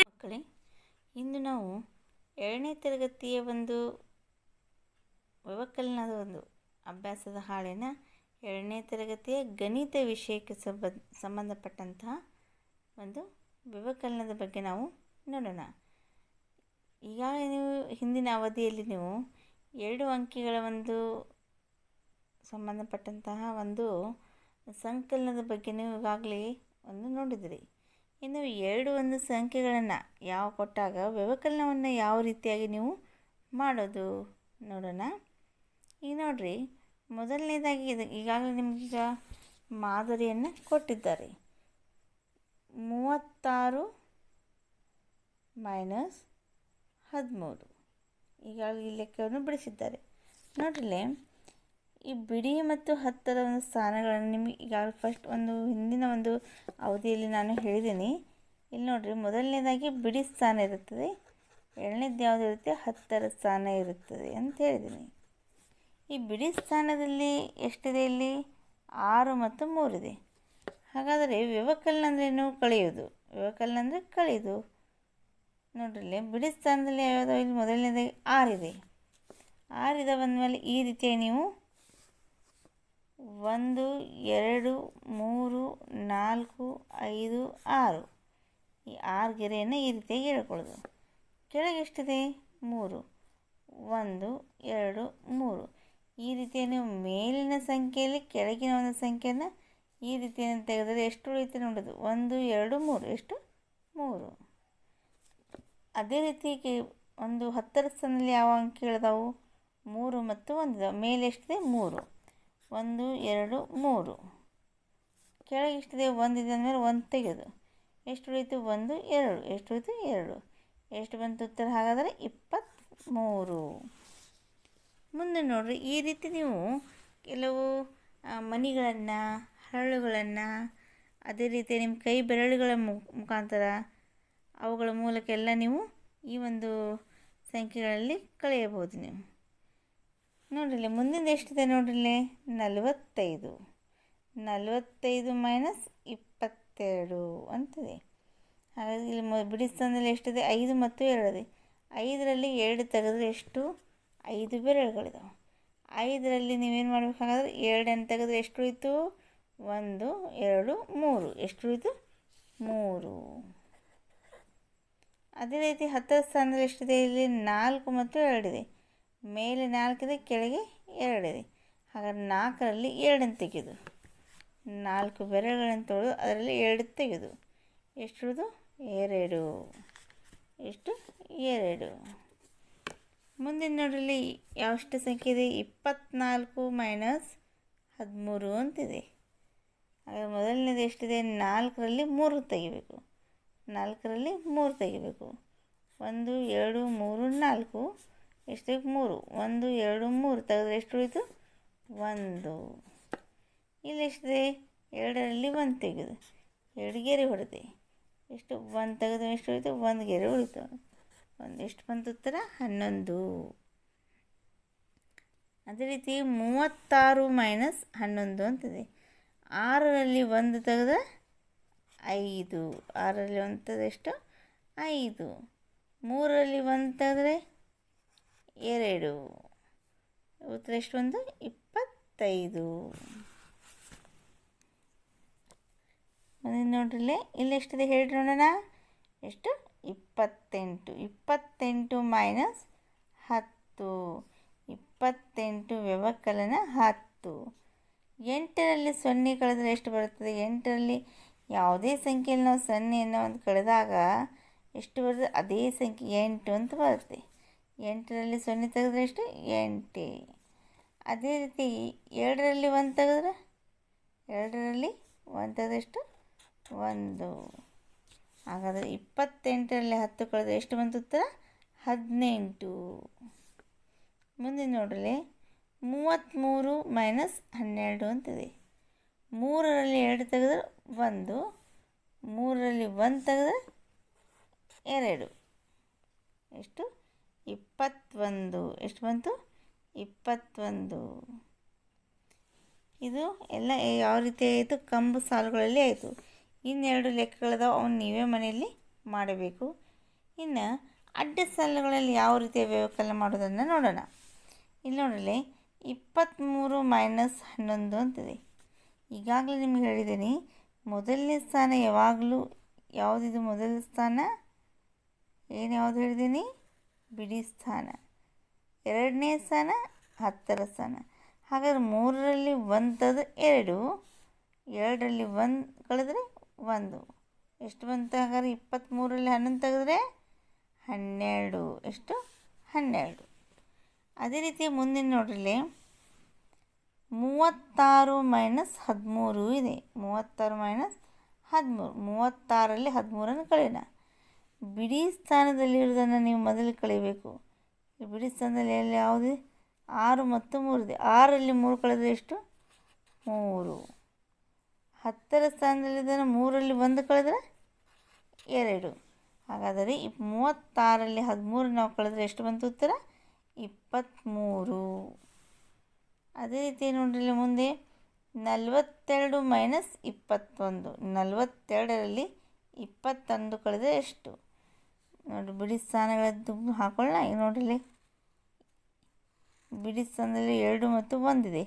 ಮಕ್ಕಳೇ ಇಂದು ನಾವು ಏಳನೇ ತರಗತಿಯ ಒಂದು ವ್ಯವಕಲನದ ಒಂದು ಅಭ್ಯಾಸದ ಹಾಳೆನ ಎರಡನೇ ತರಗತಿಯ ಗಣಿತ ವಿಷಯಕ್ಕೆ ಸಂಬಂಧ ಸಂಬಂಧಪಟ್ಟಂತಹ ಒಂದು ವ್ಯವಕಲನದ ಬಗ್ಗೆ ನಾವು ನೋಡೋಣ. ಈಗಾಗಲೇ ನೀವು ಹಿಂದಿನ ಅವಧಿಯಲ್ಲಿ ನೀವು ಎರಡು ಅಂಕಿಗಳ ಒಂದು ಸಂಬಂಧಪಟ್ಟಂತಹ ಒಂದು ಸಂಕಲನದ ಬಗ್ಗೆ ನೀವು ಈಗಾಗಲೇ ಒಂದು ನೋಡಿದಿರಿ. ಇನ್ನು ಎರಡು ಒಂದು ಸಂಖ್ಯೆಗಳನ್ನು ಯಾವ ಕೊಟ್ಟಾಗ ವ್ಯವಕಲನವನ್ನು ಯಾವ ರೀತಿಯಾಗಿ ನೀವು ಮಾಡೋದು ನೋಡೋಣ. ಈಗ ನೋಡಿರಿ, ಮೊದಲನೇದಾಗಿ ಇದು ಈಗಾಗಲೇ ನಿಮಗೀಗ ಮಾದರಿಯನ್ನು ಕೊಟ್ಟಿದ್ದಾರೆ. ಮೂವತ್ತಾರು ಮೈನಸ್ ಹದಿಮೂರು. ಈಗಾಗಲೇ ಈ ಲೆಕ್ಕವನ್ನು ಬಿಡಿಸಿದ್ದಾರೆ. ನೋಡ್ರಿ ಈ ಬಿಡಿ ಮತ್ತು ಹತ್ತರ ಒಂದು ಸ್ಥಾನಗಳನ್ನು ನಿಮಗೆ ಈಗಾಗಲೇ ಫಸ್ಟ್ ಒಂದು ಹಿಂದಿನ ಒಂದು ಅವಧಿಯಲ್ಲಿ ನಾನು ಹೇಳಿದ್ದೀನಿ. ಇಲ್ಲಿ ನೋಡಿರಿ, ಮೊದಲನೇದಾಗಿ ಬಿಡಿ ಸ್ಥಾನ ಇರುತ್ತದೆ ಎರಡನೇದು ಯಾವುದು ಇರುತ್ತೆ, ಹತ್ತರ ಸ್ಥಾನ ಇರುತ್ತದೆ ಅಂತ ಹೇಳಿದ್ದೀನಿ. ಈ ಬಿಡಿ ಸ್ಥಾನದಲ್ಲಿ ಎಷ್ಟಿದೆ ಇಲ್ಲಿ? ಆರು ಮತ್ತು ಮೂರಿದೆ ಹಾಗಾದರೆ ವ್ಯವಕಲನ ಅಂದರೆ ಏನು ಕಳೆಯೋದು ವ್ಯವಕಲನ ಅಂದರೆ ಕಳೆಯೋದು ನೋಡ್ರಿ ಇಲ್ಲಿ ಬಿಡಿ ಸ್ಥಾನದಲ್ಲಿ ಯಾವ್ಯಾವ ಇಲ್ಲಿ ಮೊದಲನೇದಾಗಿ ಆರಿದೆ ಆರಿದ ಬಂದಮೇಲೆ ಈ ರೀತಿಯಾಗಿ ನೀವು ಒಂದು, ಎರಡು, ಮೂರು, ನಾಲ್ಕು, ಐದು, ಆರು. ಈ ಆರು ಗೆರೆಯನ್ನು ಈ ರೀತಿಯಾಗಿ ಹೇಳ್ಕೊಳ್ಳೋದು. ಕೆಳಗೆ ಎಷ್ಟಿದೆ? ಮೂರು. ಒಂದು, ಎರಡು, ಮೂರು. ಈ ರೀತಿಯ ನೀವು ಮೇಲಿನ ಸಂಖ್ಯೆಯಲ್ಲಿ ಕೆಳಗಿನ ಒಂದು ಸಂಖ್ಯೆಯನ್ನು ಈ ರೀತಿಯನ್ನು ತೆಗೆದರೆ ಎಷ್ಟು ರೀತಿ ನೋಡೋದು ಒಂದು, ಎರಡು, ಮೂರು. ಎಷ್ಟು? ಮೂರು. ಅದೇ ರೀತಿ ಒಂದು ಹತ್ತರ ಸ್ಥಾನದಲ್ಲಿ ಯಾವ ಅಂಕಿಗಳಿದಾವು ಮೂರು ಮತ್ತು ಒಂದು. ಮೇಲೆ ಎಷ್ಟಿದೆ? ಮೂರು. ಒಂದು, ಎರಡು, ಮೂರು. ಕೆಳಗೆ ಎಷ್ಟಿದೆ? ಒಂದಿದೆ ಅಂದಮೇಲೆ ಒಂದು ತೆಗೆದು. ಎಷ್ಟು ಉಳಿತು ಒಂದು, ಎರಡು. ಎಷ್ಟು ಉಳಿತು ಎರಡು. ಎಷ್ಟು ಬಂತು ಉತ್ತರ? ಹಾಗಾದರೆ ಇಪ್ಪತ್ತ್ಮೂರು. ಮುಂದೆ ನೋಡ್ರಿ, ಈ ರೀತಿ ನೀವು ಕೆಲವು ಮನಿಗಳನ್ನು, ಹರಳುಗಳನ್ನು, ಅದೇ ರೀತಿ ನಿಮ್ಮ ಕೈ ಬೆರಳುಗಳ ಮುಖಾಂತರ ಅವುಗಳ ಮೂಲಕ ಎಲ್ಲ ನೀವು ಈ ಒಂದು ಸಂಖ್ಯೆಗಳಲ್ಲಿ ಕಳೆಯಬಹುದು ನೀವು. ನೋಡ್ರಿಲ್ಲಿ, ಮುಂದಿನ ಎಷ್ಟಿದೆ ನೋಡ್ರಿಲ್ಲಿ? ನಲವತ್ತೈದು. ನಲವತ್ತೈದು ಮೈನಸ್ ಇಪ್ಪತ್ತೆರಡು ಅಂತಿದೆ. ಹಾಗಾಗಿ ಇಲ್ಲಿ ಬಿಡಿಸ್ತಂದಲ್ಲಿ ಎಷ್ಟಿದೆ? ಐದು ಮತ್ತು ಎರಡಿದೆ ಐದರಲ್ಲಿ ಎರಡು ತೆಗೆದ್ರೆ ಎಷ್ಟು? ಐದು ಬೆರಳುಗಳಿದಾವೆ. ಐದರಲ್ಲಿ ನೀವೇನು ಮಾಡಬೇಕಾದ್ರೆ ಎರಡನ್ನು ತೆಗೆದ್ರೆ ಎಷ್ಟು ಉಳಿತು? ಒಂದು, ಎರಡು, ಮೂರು. ಎಷ್ಟು ಉಳಿತು? ಮೂರು. ಅದೇ ರೀತಿ ಹತ್ತರ ಸ್ಥಾನದಲ್ಲಿ ಎಷ್ಟಿದೆ ಇಲ್ಲಿ? ನಾಲ್ಕು ಮತ್ತು ಎರಡಿದೆ ಮೇಲೆ ನಾಲ್ಕಿದೆ ಕೆಳಗೆ ಎರಡಿದೆ ಹಾಗಾದ್ರೆ ನಾಲ್ಕರಲ್ಲಿ ಎರಡನ್ನು ತೆಗೆದು. ನಾಲ್ಕು ಬೆರಳುಗಳನ್ನು ತೊಳೆದು ಅದರಲ್ಲಿ ಎರಡು ತೆಗೆದು. ಎಷ್ಟು ಎರಡು. ಎಷ್ಟು? ಎರಡು. ಮುಂದಿನ ನೋಡಲಿ ಯಾವಷ್ಟು ಸಂಖ್ಯೆ ಇದೆ? ಇಪ್ಪತ್ನಾಲ್ಕು ಮೈನಸ್ ಹದಿಮೂರು ಅಂತಿದೆ. ಹಾಗೆ ಮೊದಲನೇದು ಎಷ್ಟಿದೆ? ನಾಲ್ಕರಲ್ಲಿ ಮೂರು ತೆಗಿಬೇಕು. ನಾಲ್ಕರಲ್ಲಿ ಮೂರು ತೆಗಿಬೇಕು. ಒಂದು, ಎರಡು, ಮೂರು, ನಾಲ್ಕು. ಎಷ್ಟು ಮೂರು? ಒಂದು, ಎರಡು, ಮೂರು. ತೆಗೆದ್ರೆ ಎಷ್ಟು ಉಳಿತು? ಒಂದು. ಇಲ್ಲಿ ಎಷ್ಟಿದೆ? ಎರಡರಲ್ಲಿ ಒಂದು ತೆಗೆದು. ಎರಡು ಗೆರೆ ಹೊಡೆದೆ. ಎಷ್ಟು? ಒಂದು ತೆಗೆದು ಎಷ್ಟು ಉಳಿತು? ಒಂದು ಗೆರೆ ಉಳಿತು. ಎಷ್ಟು ಬಂತು ಉತ್ತರ ಹನ್ನೊಂದು. ಅದೇ ರೀತಿ ಮೂವತ್ತಾರು ಮೈನಸ್ ಹನ್ನೊಂದು ಅಂತಿದೆ. ಆರರಲ್ಲಿ ಒಂದು ತೆಗೆದ ಐದು. ಆರರಲ್ಲಿ ಒಂದು ತೆಗೆದ ಎಷ್ಟು? ಐದು. ಮೂರರಲ್ಲಿ ಒಂದು ತೆಗೆದ್ರೆ ಎರಡು. ಉತ್ತರ ಎಷ್ಟು ಒಂದು ಇಪ್ಪತ್ತೈದು. ಮುಂದಿನ ನೋಡ್ರಿಲ್ಲೇ, ಇಲ್ಲಿ ಎಷ್ಟಿದೆ ಹೇಳಿ ನೋಡೋಣ ಎಷ್ಟು? ಇಪ್ಪತ್ತೆಂಟು. ಇಪ್ಪತ್ತೆಂಟು ಮೈನಸ್ ಹತ್ತು. ಇಪ್ಪತ್ತೆಂಟು ವ್ಯವಕಲನ ಹತ್ತು. ಎಂಟರಲ್ಲಿ ಸೊನ್ನೆ ಕಳೆದರೆ ಎಷ್ಟು ಬರುತ್ತದೆ? ಎಂಟರಲ್ಲಿ ಯಾವುದೇ ಸಂಖ್ಯೆಯಲ್ಲಿ ನಾವು ಸೊನ್ನೆಯನ್ನು ಒಂದು ಕಳೆದಾಗ ಎಷ್ಟು ಬರುತ್ತೆ ಅದೇ ಸಂಖ್ಯೆ ಎಂಟು ಅಂತ ಬರುತ್ತೆ. ಎಂಟರಲ್ಲಿ ಸೊನ್ನೆ ತೆಗೆದ್ರೆ ಎಷ್ಟು? ಎಂಟೇ. ಅದೇ ರೀತಿ ಎರಡರಲ್ಲಿ ಒಂದು ತೆಗೆದ್ರೆ? ಎರಡರಲ್ಲಿ ಒಂದು ತೆಗೆದಷ್ಟು ಒಂದು. ಹಾಗಾದರೆ ಇಪ್ಪತ್ತೆಂಟರಲ್ಲಿ ಹತ್ತು ಕಳೆದ್ರೆ ಎಷ್ಟು ಬಂತು ಉತ್ತರ? ಹದಿನೆಂಟು. ಮುಂದೆ ನೋಡ್ರಿ ಮೂವತ್ತ್ಮೂರು ಮೈನಸ್ ಹನ್ನೆರಡು ಅಂತಿದೆ. ಮೂರರಲ್ಲಿ ಎರಡು ತೆಗೆದ್ರೆ ಒಂದು, ಮೂರರಲ್ಲಿ ಒಂದು ತೆಗೆದ್ರೆ ಎರಡು. ಎಷ್ಟು? ಇಪ್ಪತ್ತೊಂದು. ಎಷ್ಟು ಬಂತು? ಇಪ್ಪತ್ತೊಂದು. ಇದು ಎಲ್ಲ ಯಾವ ರೀತಿ ಆಯಿತು? ಕಂಬು ಸಾಲುಗಳಲ್ಲಿ ಆಯಿತು. ಇನ್ನೆರಡು ಲೆಕ್ಕಗಳಿದಾವೆ ಅವನ್ನ ನೀವೇ ಮನೆಯಲ್ಲಿ ಮಾಡಬೇಕು. ಇನ್ನು ಅಡ್ಡ ಸಾಲುಗಳಲ್ಲಿ ಯಾವ ರೀತಿಯ ವ್ಯವಕಲನ ಮಾಡೋದನ್ನು ನೋಡೋಣ. ಇಲ್ಲಿ ನೋಡಲಿ ಇಪ್ಪತ್ತ್ಮೂರು ಮೈನಸ್ ಹನ್ನೊಂದು ಅಂತಿದೆ. ಈಗಾಗಲೇ ನಿಮ್ಗೆ ಹೇಳಿದ್ದೀನಿ, ಮೊದಲನೇ ಸ್ಥಾನ ಯಾವಾಗಲೂ ಯಾವುದಿದು ಮೊದಲ ಸ್ಥಾನ? ಏನು ಯಾವುದು ಹೇಳಿದ್ದೀನಿ? ಬಿಡಿ ಸ್ಥಾನ. ಎರಡನೇ ಸ್ಥಾನ, ಹತ್ತರ ಸ್ಥಾನ. ಹಾಗಾದ್ರೆ ಮೂರರಲ್ಲಿ ಒಂದದು ಎರಡು, ಎರಡರಲ್ಲಿ ಒಂದು ಕಳೆದ್ರೆ ಒಂದು. ಎಷ್ಟು ಬಂತು ಹಾಗಾದ್ರೆ ಇಪ್ಪತ್ತ್ಮೂರಲ್ಲಿ ಹನ್ನೊಂದು ತೆಗೆದ್ರೆ ಹನ್ನೆರಡು. ಎಷ್ಟು? ಹನ್ನೆರಡು. ಅದೇ ರೀತಿ ಮುಂದಿನ ನೋಡ್ರಿ ಮೂವತ್ತಾರು ಮೈನಸ್ ಹದಿಮೂರು ಇದೆ. ಮೂವತ್ತಾರು ಮೈನಸ್ ಹದಿಮೂರು. ಮೂವತ್ತಾರಲ್ಲಿ ಹದಿಮೂರನ್ನು ಕಳೆಯೋಣ. ಬಿಡಿ ಸ್ಥಾನದಲ್ಲಿರೋದನ್ನು ನೀವು ಮೊದಲು ಕಳಿಬೇಕು ಬಿಡಿ ಸ್ಥಾನದಲ್ಲಿ ಎಲ್ಲಿ ಯಾವುದು? ಆರು ಮತ್ತು ಮೂರು ಇದೆ. ಆರಲ್ಲಿ ಮೂರು ಕಳೆದ್ರೆ ಎಷ್ಟು? ಮೂರು. ಹತ್ತರ ಸ್ಥಾನದಲ್ಲಿದ್ದಾನೆ ಮೂರಲ್ಲಿ ಒಂದು ಕಳೆದ್ರೆ ಎರಡು. ಹಾಗಾದರೆ ಇಪ್, ಮೂವತ್ತಾರಲ್ಲಿ ಹದಿಮೂರು ನಾವು ಕಳೆದ್ರೆ ಎಷ್ಟು ಬಂತು ಉತ್ತರ? ಇಪ್ಪತ್ತ್ಮೂರು. ಅದೇ ರೀತಿ ನೋಡ್ರಿ ಮುಂದೆ ನಲವತ್ತೆರಡು ಮೈನಸ್ ಇಪ್ಪತ್ತೊಂದು. ನಲವತ್ತೆರಡರಲ್ಲಿ ಇಪ್ಪತ್ತೊಂದು ಕಳೆದ್ರೆ ಎಷ್ಟು? ನೋಡಿ ಬಿಡಿ ಸ್ಥಾನಗಳದ್ದು ಹಾಕೊಳ್ಳೋಣ. ಈಗ ನೋಡ್ರಿ ಬಿಡಿ ಸ್ಥಾನದಲ್ಲಿ ಎರಡು ಮತ್ತು ಒಂದಿದೆ.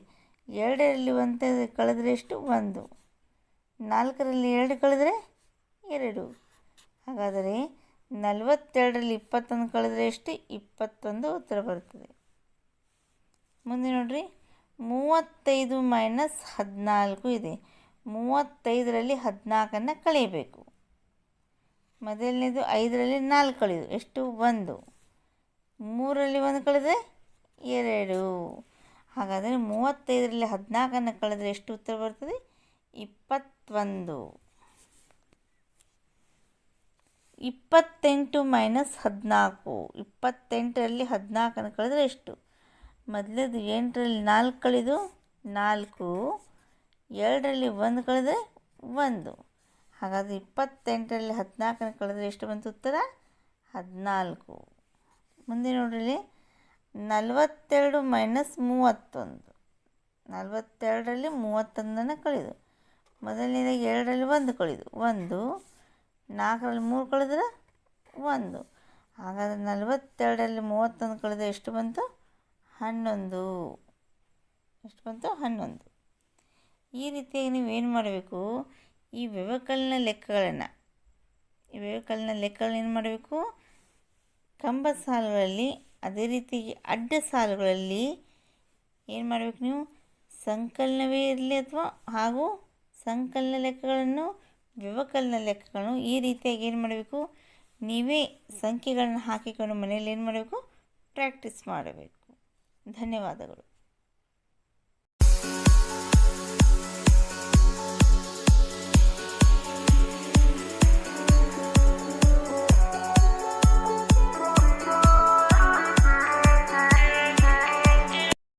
ಎರಡರಲ್ಲಿ ಒಂದು ಕಳೆದ್ರೆ ಎಷ್ಟು? ಒಂದು. ನಾಲ್ಕರಲ್ಲಿ ಎರಡು ಕಳೆದ್ರೆ ಎರಡು. ಹಾಗಾದರೆ ನಲವತ್ತೆರಡರಲ್ಲಿ ಇಪ್ಪತ್ತೊಂದು ಕಳೆದ್ರೆ ಎಷ್ಟು? ಇಪ್ಪತ್ತೊಂದು ಉತ್ತರ ಬರ್ತದೆ ಮುಂದೆ ನೋಡಿರಿ. ಮೂವತ್ತೈದು ಮೈನಸ್ ಹದಿನಾಲ್ಕು ಇದೆ. ಮೂವತ್ತೈದರಲ್ಲಿ ಹದಿನಾಲ್ಕನ್ನು ಕಳೆಯಬೇಕು. ಮೊದಲನೇದು ಐದರಲ್ಲಿ ನಾಲ್ಕು ಕಳೆಯೋದು ಎಷ್ಟು? ಒಂದು. ಮೂರರಲ್ಲಿ ಒಂದು ಕಳೆದ್ರೆ ಎರಡು. ಹಾಗಾದರೆ ಮೂವತ್ತೈದರಲ್ಲಿ ಹದಿನಾಲ್ಕನ್ನು ಕಳೆದರೆ ಎಷ್ಟು ಉತ್ತರ ಬರ್ತದೆ ಇಪ್ಪತ್ತೊಂದು. ಇಪ್ಪತ್ತೆಂಟು ಮೈನಸ್ ಹದಿನಾಲ್ಕು. ಇಪ್ಪತ್ತೆಂಟರಲ್ಲಿ ಹದಿನಾಲ್ಕನ್ನು ಕಳೆದ್ರೆ ಎಷ್ಟು? ಮೊದಲದು ಎಂಟರಲ್ಲಿ ನಾಲ್ಕು ಕಳೆದು ನಾಲ್ಕು. ಎರಡರಲ್ಲಿ ಒಂದು ಕಳೆದ್ರೆ ಒಂದು. ಹಾಗಾದರೆ ಇಪ್ಪತ್ತೆಂಟರಲ್ಲಿ ಹದಿನಾಲ್ಕನ್ನು ಕಳೆದ್ರೆ ಎಷ್ಟು ಬಂತು ಉತ್ತರ? ಹದಿನಾಲ್ಕು. ಮುಂದೆ ನೋಡ್ರಿ. ನಲವತ್ತೆರಡು ಮೈನಸ್ ಮೂವತ್ತೊಂದು. ನಲವತ್ತೆರಡರಲ್ಲಿ ಮೂವತ್ತೊಂದನ್ನು ಕಳೆದು. ಮೊದಲನೇದಾಗಿ ಎರಡರಲ್ಲಿ ಒಂದು ಕಳೆದು. ಒಂದು, ನಾಲ್ಕರಲ್ಲಿ ಮೂರು ಕಳೆದ್ರೆ ಒಂದು. ಹಾಗಾದರೆ ನಲವತ್ತೆರಡರಲ್ಲಿ ಮೂವತ್ತೊಂದು ಕಳೆದ್ರೆ ಎಷ್ಟು ಬಂತು? ಹನ್ನೊಂದು. ಎಷ್ಟು ಬಂತು? ಹನ್ನೊಂದು. ಈ ರೀತಿಯಾಗಿ ನೀವು ಏನು ಮಾಡಬೇಕು? ಈ ವ್ಯವಕಲನ ಲೆಕ್ಕಗಳನ್ನು, ಈ ವ್ಯವಕಲನ ಲೆಕ್ಕಗಳನ್ನ ಏನು ಮಾಡಬೇಕು? ಕಂಬ ಸಾಲುಗಳಲ್ಲಿ, ಅದೇ ರೀತಿ ಅಡ್ಡ ಸಾಲುಗಳಲ್ಲಿ ಏನು ಮಾಡಬೇಕು ನೀವು? ಸಂಕಲನವೇ ಇರಲಿ ಅಥವಾ ಹಾಗೂ ಸಂಕಲನ ಲೆಕ್ಕಗಳನ್ನು ವ್ಯವಕಲನ ಲೆಕ್ಕಗಳನ್ನು ಈ ರೀತಿಯಾಗಿ ಏನು ಮಾಡಬೇಕು? ನೀವೇ ಸಂಖ್ಯೆಗಳನ್ನು ಹಾಕಿಕೊಂಡು ಮನೆಯಲ್ಲಿ ಏನು ಮಾಡಬೇಕು? ಪ್ರಾಕ್ಟೀಸ್ ಮಾಡಬೇಕು. ಧನ್ಯವಾದಗಳು.